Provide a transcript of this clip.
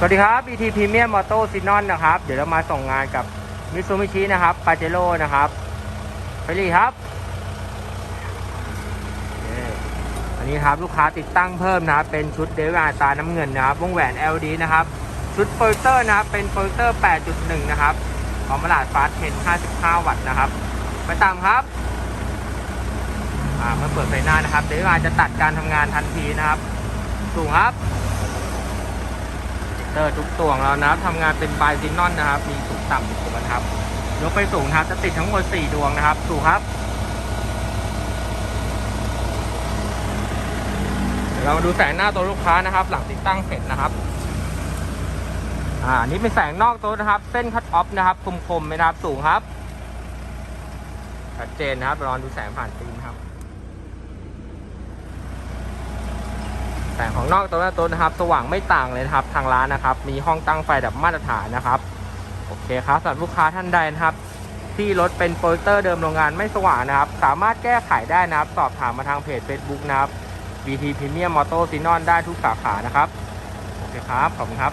สวัสดีครับ BT Premium Moto s i n o n นะครับ เดี๋ยวเรามาส่งงานกับ Mitsubishi นะครับ Pajero นะครับไปเลยครับ อันนี้ครับลูกค้าติดตั้งเพิ่มนะครับ เป็นชุดเดวิอาตาน้ำเงินนะครับ วงแหวน LD นะครับ ชุดโปรเตอร์นะครับ เป็นโปรเตอร์ 8.1 นะครับ ของมาลาดฟาสเทน55 วัตต์นะครับ ไปตามครับอ่าเมื่อเปิดไฟหน้านะครับเดวิอาจะตัดการทำงานทันทีนะครับ สูงครับ ตอร์ทุกตัวของเรานะครับทำงานเป็นไบซินอนนะครับ มีสูงต่ำสูงนะครับยกไปสูงนะครับจะติดทั้งหมด 4 ดวงนะครับสูงครับเรามาดูแสงหน้าตัวลูกค้านะครับ หลังติดตั้งเสร็จนะครับ อ่านี้เป็นแสงนอกตัวนะครับ เส้นคัตออฟนะครับ คมๆนะครับสูงครับชัดเจนนะครับลองดูแสงผ่านฟิล์มครับ แสงของนอกตัวหน้าตัวนะครับ สว่างไม่ต่างเลยนะครับทางร้านนะครับ มีห้องตั้งไฟแบบมาตรฐานนะครับโอเคครับสำหรับลูกค้าท่านใดนะครับ ที่รถเป็นโปรเตอร์เดิมโรงงานไม่สว่างนะครับ สามารถแก้ไขได้นะครับ สอบถามมาทางเพจ Facebook นะครับ BT Premium Moto s i n o n ได้ทุกสาขานะครับโอเคครับขอบคุณครับ